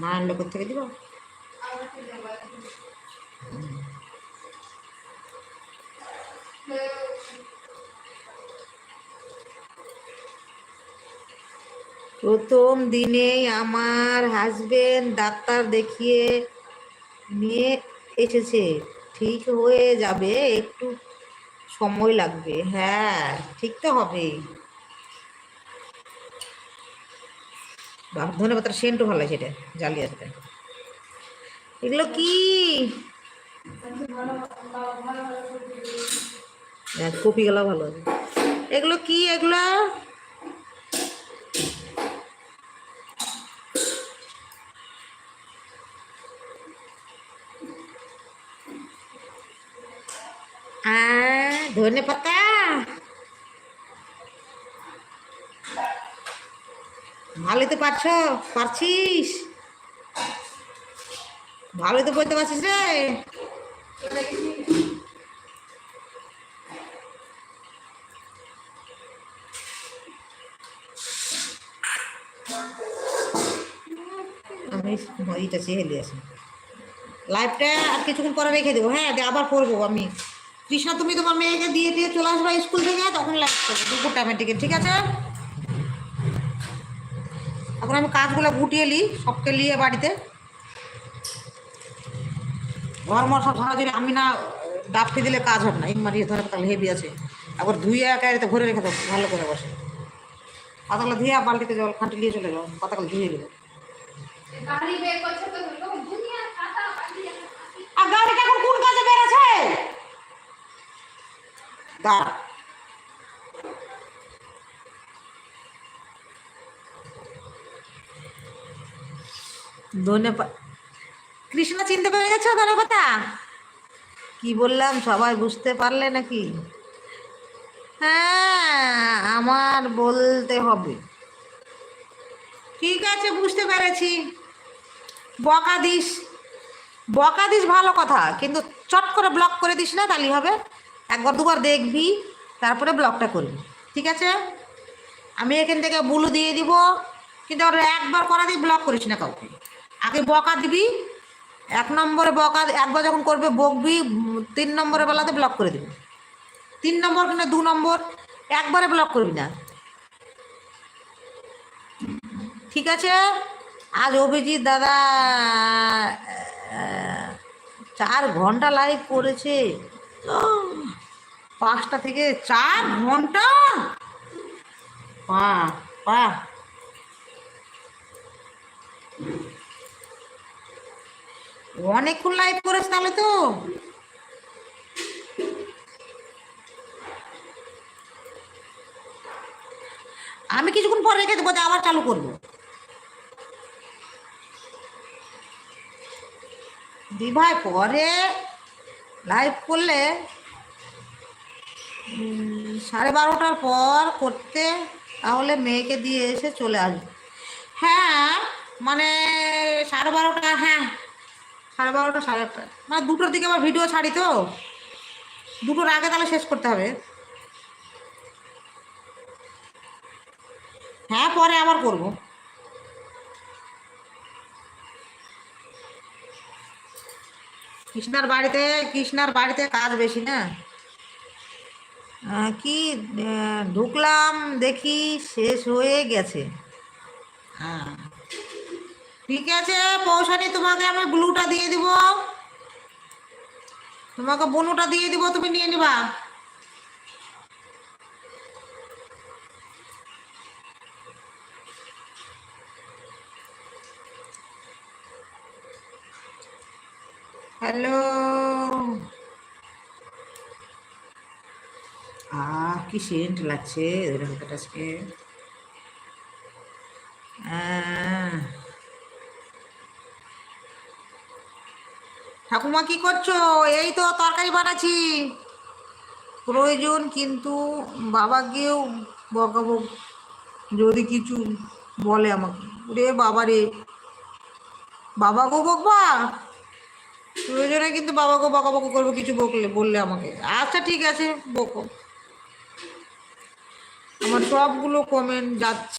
না আনলে থেকে দিব? প্রথম দিনেই আমার হাজবেন্ড ডাক্তার দেখিয়ে নিয়ে এসেছে। ঠিক হয়ে যাবে, একটু সময় লাগবে। হ্যাঁ ঠিক তো হবে বাহ ধন্যবাদ তার সেন্টও ভালো লাগে এটা জ্বালিয়ে আসবে এগুলো কি? কপি গেলা ভালো আছে। এগুলো কি এগুলো? ধনে পাতা? ভালোই তো পারছ, পারছিস? ভালোই তো বলতে পারছিস রে। আমি এইটা চেয়ে আসি। লাইভটা আর কিছুক্ষণ পরে রেখে দেবো। হ্যাঁ আবার করব আমি। কৃষ্ণা তুমি তোমার মেয়েকে দিয়ে দিয়ে চলে আসবা স্কুল থেকে, তখন লাইভ করব। দুপুর টাইমের দিকে ঠিক আছে? এখন আমি কাজগুলো গুটিয়ে নিই, সবকে নিয়ে বাড়িতে। ঘর মর সব সারা দিলে আমি না ডাবটি দিলে কাজ হবে না। এই ধরে হেভি আছে। আবার ধুয়ে একা ভরে রেখে দেবো ভালো করে বসে। পাতাগুলো ধুয়ে বালতিতে জল খাঁটি নিয়ে চলে যাব পাতাগুলো ধুয়ে দেবো আর বেরোছে দাঁড়া। ধনে কৃষ্ণ চিনতে পেরে গেছো ধনে কথা কি বললাম, সবাই বুঝতে পারলে নাকি? হ্যাঁ আমার বলতে হবে। ঠিক আছে, বুঝতে পেরেছি। বকা দিস। বকা দিস ভালো কথা, কিন্তু চট করে ব্লক করে দিস না তাহলেই হবে। একবার দুবার দেখবি, তারপরে ব্লকটা করবি। ঠিক আছে? আমি এখান থেকে বুলু দিয়ে দিব, কিন্তু একবার করা দিয়ে ব্লক করিস না কাউকে। আগে বকা দিবি, এক নম্বরে বকা, একবার যখন করবে বকবি, তিন নম্বরের বেলাতে ব্লক করে দিবি। তিন নম্বর কিনা দু নম্বর, একবারে ব্লক করবি না। ঠিক আছে? আজ অভিজিৎ দাদা চার ঘণ্টা লাইভ করেছে। পাঁচটা থেকে চার ঘণ্টা? পা পা অনেকক্ষণ লাইভ করেছে তাহলে তো। আমি কিছুক্ষণ পরে রেখে দেবো আবার চালু করব। দিভাই, পরে লাইভ করলে সাড়ে বারোটার পর করতে, তাহলে মেয়েকে দিয়ে এসে চলে আসবে। হ্যাঁ মানে সাড়ে বারোটা হ্যাঁ। সাড়ে বারোটা, সাড়ে একটা মানে দুটোর দিকে আবার ভিডিও ছাড়ি তো। দুটোর আগে তাহলে শেষ করতে হবে। হ্যাঁ পরে আবার করব। কৃষ্ণার বাড়িতে কৃষ্ণার বাড়িতে কাজ বেশি না। কি ঢুকলাম, দেখি, শেষ হয়ে গেছে। হ্যাঁ। ঠিক আছে পৌঁছানি তোমাকে আমি ব্লুটা দিয়ে দিব। তোমাকে বনুটা দিয়ে দিব, তুমি নিয়ে নিবা। হ্যালো আহ, কি সেন্ট লাগছে? আহ। ঠাকুমা কি করছ? এই তো তরকারি বানাচ্ছি। প্রয়োজন কিন্তু বাবাকেও বকাবো যদি কিছু বলে আমাকে। রে বাবা রে বাবাকেও বকবা? প্রয়োজনে কিন্তু বাবাকেও বকাবকি করব, কিছু বকলে, বললে আমাকে। আচ্ছা ঠিক আছে, বকো। আমার সবগুলো কমেন্ট যাচ্ছে।